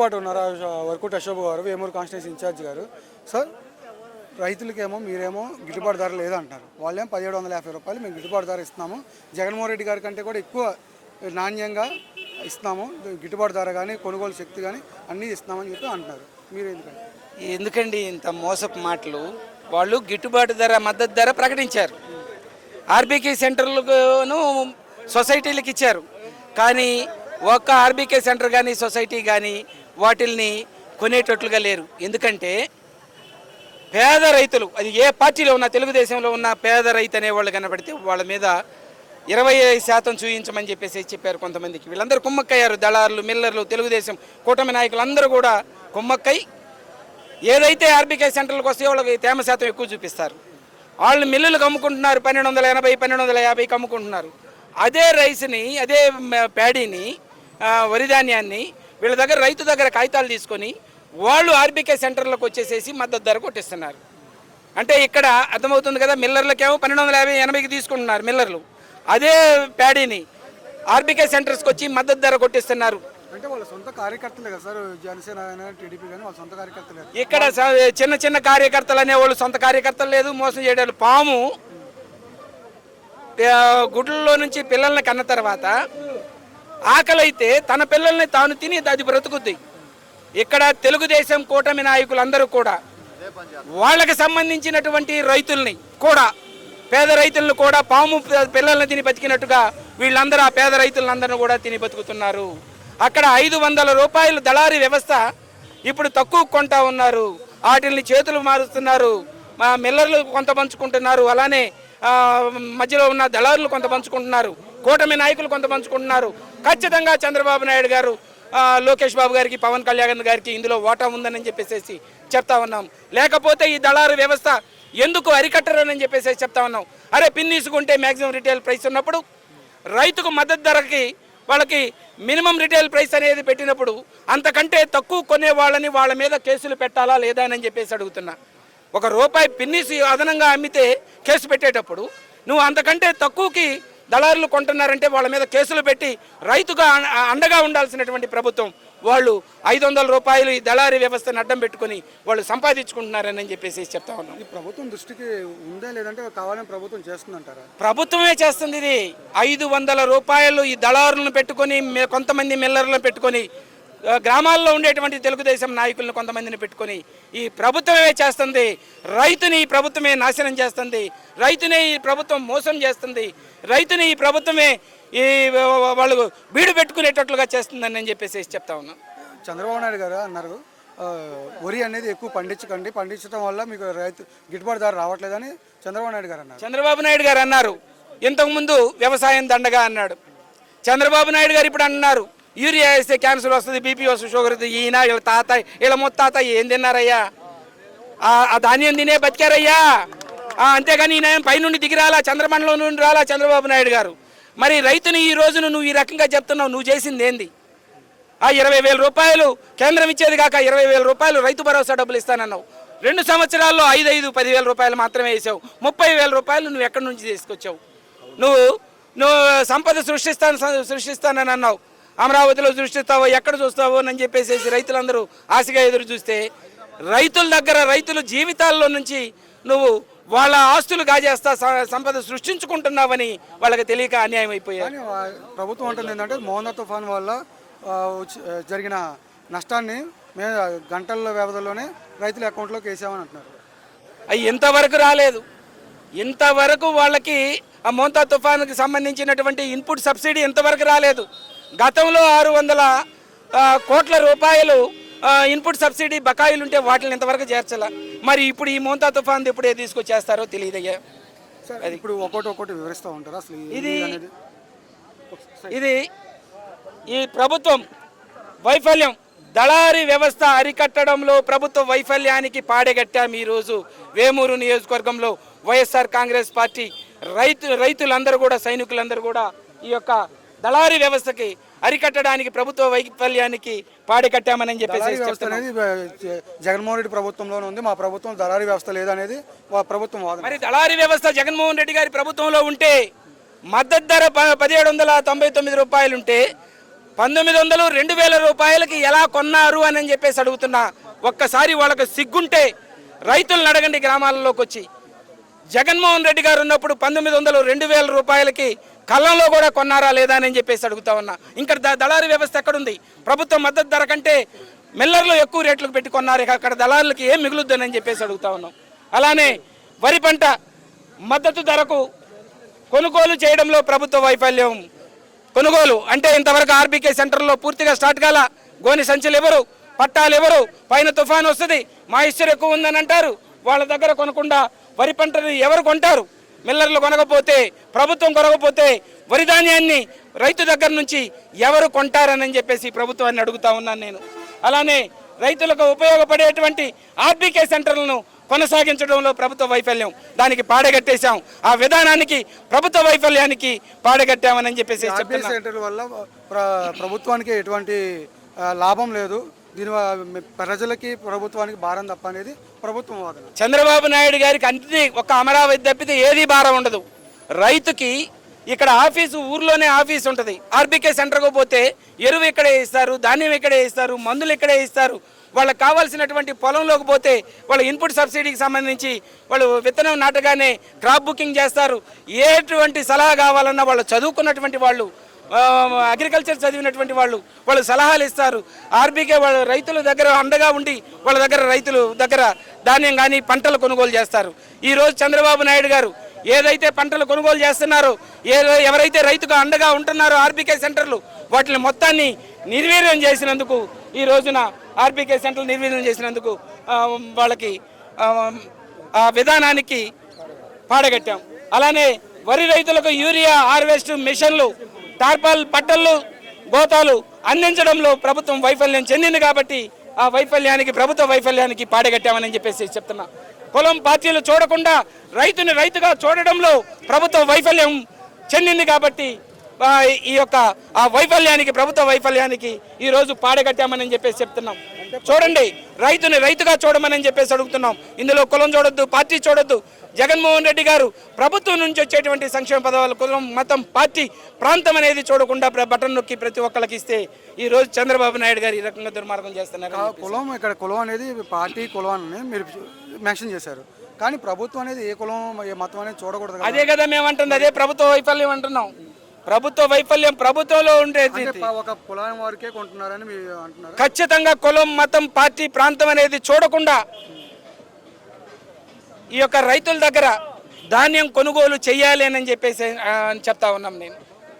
పాటు ఉన్నారు వర్కుట్ అశోక్ గారు వేమూరు కాన్స్టిట్యూన్సీ ఇన్ఛార్జ్ గారు. సార్ రైతులకేమో మీరేమో గిట్టుబాటు ధర లేదంటున్నారు. వాళ్ళేమో పదిహేడు వందల యాభై రూపాయలు మేము గిట్టుబాటు ధర ఇస్తున్నాము. జగన్మోహన్ రెడ్డి గారి కంటే కూడా ఎక్కువ నాణ్యంగా ఇస్తున్నాము. గిట్టుబాటు ధర కానీ కొనుగోలు శక్తి కానీ అన్నీ ఇస్తున్నామని చెప్పి అంటున్నారు. మీరు ఎందుకంటే ఎందుకండి ఇంత మోసపు మాటలు? వాళ్ళు గిట్టుబాటు ధర మద్దతు ధర ప్రకటించారు. ఆర్బీకే సెంటర్లకు సొసైటీలకు ఇచ్చారు. కానీ ఒక్క ఆర్బీకే సెంటర్ కానీ సొసైటీ కానీ వాటిల్ని కొనేటట్లుగా లేరు. ఎందుకంటే పేద రైతులు అది ఏ పార్టీలో ఉన్న తెలుగుదేశంలో ఉన్న పేద రైతు అనేవాళ్ళు కనబడితే వాళ్ళ మీద ఇరవై ఐదు శాతం చూయించమని చెప్పేసి చెప్పారు కొంతమందికి. వీళ్ళందరూ కుమ్మక్కయ్యారు దళారులు మిల్లర్లు తెలుగుదేశం కూటమి నాయకులు అందరూ కూడా కుమ్మక్కై. ఏదైతే ఆర్బీకే సెంటర్లకు వస్తే వాళ్ళకి తేమ శాతం ఎక్కువ చూపిస్తారు. వాళ్ళు మిల్లులకు అమ్ముకుంటున్నారు పన్నెండు వందల ఎనభై పన్నెండు వందల యాభైకి అమ్ముకుంటున్నారు. అదే రైస్ని అదే ప్యాడీని వరి ధాన్యాన్ని వీళ్ళ దగ్గర రైతు దగ్గర కాగితాలు తీసుకొని వాళ్ళు ఆర్బీకే సెంటర్లకు వచ్చేసేసి మద్దతు ధర కొట్టిస్తున్నారు. అంటే ఇక్కడ అర్థమవుతుంది కదా మిల్లర్లకేమో పన్నెండు వందల యాభై ఎనభైకి తీసుకుంటున్నారు మిల్లర్లు. అదే ప్యాడీని ఆర్బీకే సెంటర్స్కి వచ్చి మద్దతు ధర కొట్టిస్తున్నారు. అంటే వాళ్ళ సొంత కార్యకర్తలే కదా సార్ జనసేన కానీ టీడీపీ కానీ వాళ్ళ సొంత కార్యకర్తలే. ఇక్కడ చిన్న చిన్న కార్యకర్తలు అనేవాళ్ళు సొంత కార్యకర్తలు లేదు మోసం చేయడం పాము గుడ్లలో నుంచి పిల్లల్ని కన్న తర్వాత ఆకలైతే తన పిల్లల్ని తాను తిని అది బ్రతుకుద్ది. ఇక్కడ తెలుగుదేశం కూటమి నాయకులందరూ కూడా వాళ్ళకి సంబంధించినటువంటి రైతుల్ని కూడా పేద రైతులను కూడా పాము పిల్లల్ని తిని బతికినట్టుగా వీళ్ళందరూ ఆ పేద రైతులందరూ కూడా తిని బతుకుతున్నారు. అక్కడ ఐదు వందల రూపాయలు దళారీ వ్యవస్థ ఇప్పుడు తక్కువ కొంటా ఉన్నారు. వాటిల్ని చేతులు మారుస్తున్నారు. మా మిల్లర్లు కొంత పంచుకుంటున్నారు. అలానే మధ్యలో ఉన్న దళారులు కొంత పంచుకుంటున్నారు. కూటమి నాయకులు కొంత పంచుకుంటున్నారు. ఖచ్చితంగా చంద్రబాబు నాయుడు గారు లోకేష్ బాబు గారికి పవన్ కళ్యాణ్ గారికి ఇందులో ఓటా ఉందని చెప్పేసి చెప్తా ఉన్నాం. లేకపోతే ఈ దళారు వ్యవస్థ ఎందుకు అరికట్టరని చెప్పేసి చెప్తా ఉన్నాం. అరే పిన్ తీసుకుంటే మ్యాక్సిమం రిటైల్ ప్రైస్ ఉన్నప్పుడు రైతుకు మద్దతు ధరకి వాళ్ళకి మినిమం రిటైల్ ప్రైస్ అనేది పెట్టినప్పుడు అంతకంటే తక్కువ కొనే వాళ్ళని వాళ్ళ మీద కేసులు పెట్టాలా లేదా అని చెప్పేసి అడుగుతున్నా. ఒక రూపాయి పిన్నిసి అదనంగా అమ్మితే కేసు పెట్టేటప్పుడు నువ్వు అంతకంటే తక్కువకి దళారులు కొంటున్నారంటే వాళ్ళ మీద కేసులు పెట్టి రైతుగా అండగా ఉండాల్సినటువంటి ప్రభుత్వం వాళ్ళు ఐదు వందల రూపాయలు ఈ దళారీ వ్యవస్థను అడ్డం పెట్టుకొని వాళ్ళు సంపాదించుకుంటున్నారని చెప్పేసి చెప్తా ఉన్నాం ఈ ప్రభుత్వం దృష్టికి ఉందా లేదంటే కావాలని ప్రభుత్వం చేస్తుందంటారా? ప్రభుత్వమే చేస్తుంది ఇది. ఐదు వందల రూపాయలు ఈ దళారులను పెట్టుకొని కొంతమంది మిల్లర్లను పెట్టుకొని గ్రామాల్లో ఉండేటువంటి తెలుగుదేశం నాయకులను కొంతమందిని పెట్టుకొని ఈ ప్రభుత్వమే చేస్తుంది. రైతుని ఈ ప్రభుత్వమే నాశనం చేస్తుంది. రైతుని ఈ ప్రభుత్వం మోసం చేస్తుంది. రైతుని ఈ ప్రభుత్వమే ఈ వాళ్ళు బీడు పెట్టుకునేటట్లుగా చేస్తుందని నేను చెప్పేసి చెప్తా ఉన్నాను చంద్రబాబు నాయుడు గారు అన్నారు వరి అనేది ఎక్కువ పండించకండి. పండించడం వల్ల మీకు రైతు గిట్టుబాటు ధర రావట్లేదని చంద్రబాబు నాయుడు గారు అన్నారు. చంద్రబాబు నాయుడు గారు అన్నారు. ఇంతకుముందు వ్యవసాయం దండగా అన్నాడు. చంద్రబాబు నాయుడు గారు ఇప్పుడు అన్నారు. యూరియా వేస్తే క్యాన్సర్ వస్తుంది బీపీ వస్తుంది షుగర్ వస్తుంది ఈయన వీళ్ళ తాత వీళ్ళ ముత్తాత ఏం తిన్నారయ్యా? ఆ ధాన్యం తినే బతికారయ్యా? అంతేగాని ఈయన పైనుండి దిగి రాలా చంద్రమండలం నుండి రాలా చంద్రబాబు నాయుడు గారు. మరి రైతుని ఈ రోజును నువ్వు ఈ రకంగా చెప్తున్నావు నువ్వు చేసింది ఏంది? ఆ ఇరవై వేల రూపాయలు కేంద్రం ఇచ్చేది కాక ఇరవై వేల రూపాయలు రైతు భరోసా డబ్బులు ఇస్తానన్నావు. రెండు సంవత్సరాల్లో ఐదు ఐదు పదివేల రూపాయలు మాత్రమే వేసావు. ముప్పై వేల రూపాయలు నువ్వు ఎక్కడి నుంచి తీసుకొచ్చావు? నువ్వు నువ్వు సంపద సృష్టిస్తాను సృష్టిస్తానని అన్నావు. అమరావతిలో సృష్టిస్తావో ఎక్కడ చూస్తావో అని చెప్పేసి రైతులందరూ ఆశగా ఎదురు చూస్తే రైతుల దగ్గర రైతుల జీవితాల్లో నుంచి నువ్వు వాళ్ళ ఆస్తులు కాజేస్తా సంపద సృష్టించుకుంటున్నావని వాళ్ళకి తెలియక అన్యాయం వా- ప్రభుత్వం అంటుంది ఏంటంటే మోహన తుఫాన్ వల్ల జరిగిన నష్టాన్ని మేము గంటల వ్యవధిలోనే రైతుల అకౌంట్లోకి వేసామని అంటున్నారు. అవి ఇంతవరకు రాలేదు. ఇంతవరకు వాళ్ళకి ఆ మోంతా తుఫానుకి సంబంధించినటువంటి ఇన్పుట్ సబ్సిడీ ఇంతవరకు రాలేదు. గతంలో ఆరు వందల కోట్ల రూపాయలు ఇన్పుట్ సబ్సిడీ బకాయిలు ఉంటే వాటిని ఇంతవరకు చేర్చాల. మరి ఇప్పుడు ఈ మోంతా తుఫాన్ ఎప్పుడే తీసుకొచ్చేస్తారో తెలియదయ్యా. ఇప్పుడు ఒక్కోటి ఒక్కోటి వివరిస్తూ ఉంటారు? అసలు ఇది ఇది ఈ ప్రభుత్వం వైఫల్యం. దళారీ వ్యవస్థ అరికట్టడంలో ప్రభుత్వ వైఫల్యానికి పాడెగట్టాం ఈరోజు వేమూరు నియోజకవర్గంలో వైఎస్ఆర్ కాంగ్రెస్ పార్టీ. రైతు రైతులందరూ కూడా సైనికులందరూ కూడా ఈ యొక్క దళారీ వ్యవస్థకి అరికట్టడానికి ప్రభుత్వ వైఫల్యానికి పాడెకట్టామని చెప్పేసి జగన్మోహన్ రెడ్డి ప్రభుత్వంలోనే ఉంది. మా ప్రభుత్వం దళారీ వ్యవస్థ లేదనేది వా- ప్రభుత్వం వాదన. మరి దళారీ వ్యవస్థ జగన్మోహన్ రెడ్డి గారి ప్రభుత్వంలో ఉంటే మద్దతు ధర పదిహేడు వందల తొంభై తొమ్మిది రూపాయలు ఉంటే పంతొమ్మిది వందలు రెండు వేల రూపాయలకి ఎలా కొన్నారు అని చెప్పేసి అడుగుతున్నా ఒక్కసారి వాళ్ళకి సిగ్గుంటే రైతులను అడగండి గ్రామాలలోకి వచ్చి. జగన్మోహన్ రెడ్డి గారు ఉన్నప్పుడు పంతొమ్మిది వందలు రెండు వేల రూపాయలకి కళ్ళంలో కూడా కొన్నారా లేదా అని చెప్పేసి అడుగుతా ఉన్నా. ఇంకా ద- దళారీ వ్యవస్థ ఎక్కడుంది? ప్రభుత్వ మద్దతు ధర కంటే మిల్లర్లు ఎక్కువ రేట్లకు పెట్టి కొన్నారు. ఇక అక్కడ దళారులకి ఏం మిగులుద్దని చెప్పేసి అడుగుతా ఉన్నాం. అలానే వరి పంట మద్దతు ధరకు కొనుగోలు చేయడంలో ప్రభుత్వ వైఫల్యం. కొనుగోలు అంటే ఇంతవరకు ఆర్బీకే సెంటర్లో పూర్తిగా స్టార్ట్ కాల. గోని సంచులు ఎవరు? పట్టాలు ఎవరు? పైన తుఫాన్ వస్తుంది. మా ఇష్టం ఎక్కువ ఉందని అంటారు. వాళ్ళ దగ్గర కొనకుండా వరి పంటను ఎవరు కొంటారు? మిల్లర్లు కొనకపోతే ప్రభుత్వం కొనకపోతే వరి ధాన్యాన్ని రైతు దగ్గర నుంచి ఎవరు కొంటారని చెప్పేసి ప్రభుత్వాన్ని అడుగుతా ఉన్నాను నేను. అలానే రైతులకు ఉపయోగపడేటువంటి ఆర్బీకే సెంటర్లను కొనసాగించడంలో ప్రభుత్వ వైఫల్యం. దానికి పాడగట్టేశాం. ఆ విధానానికి ప్రభుత్వ వైఫల్యానికి పాడగట్టామని చెప్పేసి సెంటర్ వల్ల ప్ర- ప్రభుత్వానికి ఎటువంటి లాభం లేదు. దీని ప్రజలకి ప్రభుత్వానికి భారం తప్ప అనేది ప్రభుత్వం వాదన. చంద్రబాబు నాయుడు గారికి అన్ని ఒక అమరావతి తప్పితే ఏది భారం ఉండదు. రైతుకి ఇక్కడ ఆఫీసు ఊర్లోనే ఆఫీస్ ఉంటుంది. ఆర్బీకే సెంటర్కు పోతే ఎరువు ఇక్కడే ఇస్తారు ధాన్యం ఇక్కడే ఇస్తారు మందులు ఇక్కడే ఇస్తారు. వాళ్ళకి కావాల్సినటువంటి పొలంలోకి పోతే వాళ్ళ ఇన్పుట్ సబ్సిడీకి సంబంధించి వాళ్ళు విత్తనం నాటగానే క్రాప్ బుకింగ్ చేస్తారు. ఏటువంటి సలహా కావాలన్నా వాళ్ళు చదువుకున్నటువంటి వాళ్ళు అగ్రికల్చర్ చదివినటువంటి వాళ్ళు వాళ్ళు సలహాలు ఇస్తారు. ఆర్బీకే వాళ్ళ రైతుల దగ్గర అండగా ఉండి వాళ్ళ దగ్గర రైతులు దగ్గర ధాన్యం కానీ పంటలు కొనుగోలు చేస్తారు. ఈరోజు చంద్రబాబు నాయుడు గారు ఏదైతే పంటలు కొనుగోలు చేస్తున్నారో ఏ ఎవరైతే రైతుకు అండగా ఉంటున్నారో ఆర్బీకే సెంటర్లు వాటిని మొత్తాన్ని నిర్వీర్యం చేసినందుకు ఈ రోజున ఆర్బీకే సెంటర్లు నిర్వీర్యం చేసినందుకు వాళ్ళకి ఆ విధానానికి పాడగట్టాం. అలానే వరి రైతులకు యూరియా హార్వెస్ట్ మిషన్లు టార్పాల్ పట్టళ్ళు గోతాలు అందించడంలో ప్రభుత్వం వైఫల్యం చెందింది కాబట్టి ఆ వైఫల్యానికి ప్రభుత్వ వైఫల్యానికి పాడగట్టామని చెప్పేసి చెప్తున్నా. కులం పార్టీలు చూడకుండా రైతుని రైతుగా చూడడంలో ప్రభుత్వ వైఫల్యం చెందింది కాబట్టి ఈ యొక్క ఆ వైఫల్యానికి ప్రభుత్వ వైఫల్యానికి ఈరోజు పాడగట్టామని చెప్పేసి చెప్తున్నాం. చూడండి రైతుని రైతుగా చూడమని చెప్పేసి అడుగుతున్నాం. ఇందులో కులం చూడొద్దు పార్టీ చూడొద్దు. జగన్మోహన్ రెడ్డి గారు ప్రభుత్వం నుంచి వచ్చేటువంటి సంక్షేమ పదవులు కులం మతం పార్టీ ప్రాంతం అనేది చూడకుండా బటన్ నొక్కి ప్రతి ఒక్కరికి ఇస్తే ఈ రోజు చంద్రబాబు నాయుడు గారు ఈ రకంగా దుర్మార్గం చేస్తున్నారు. కులం ఇక్కడ కులం అనేది పార్టీ కులం అని మీరు మెన్షన్ చేశారు. కానీ ప్రభుత్వం అనేది ఏ కులం ఏ మతం అనేది చూడకూడదు అదే కదా మేము అంటుంది అదే ప్రభుత్వ వైఫల్యం అంటున్నాం. ప్రభుత్వ వైఫల్యం ప్రభుత్వంలో ఉండేది ఒక వారికే కొంటున్నారని అంటున్నారు? ఖచ్చితంగా కులం మతం పార్టీ ప్రాంతం అనేది చూడకుండా ఈ యొక్క రైతుల దగ్గర ధాన్యం కొనుగోలు చేయాలి అని చెప్పేసి ఆ, చెప్తా ఉన్నాం నేను.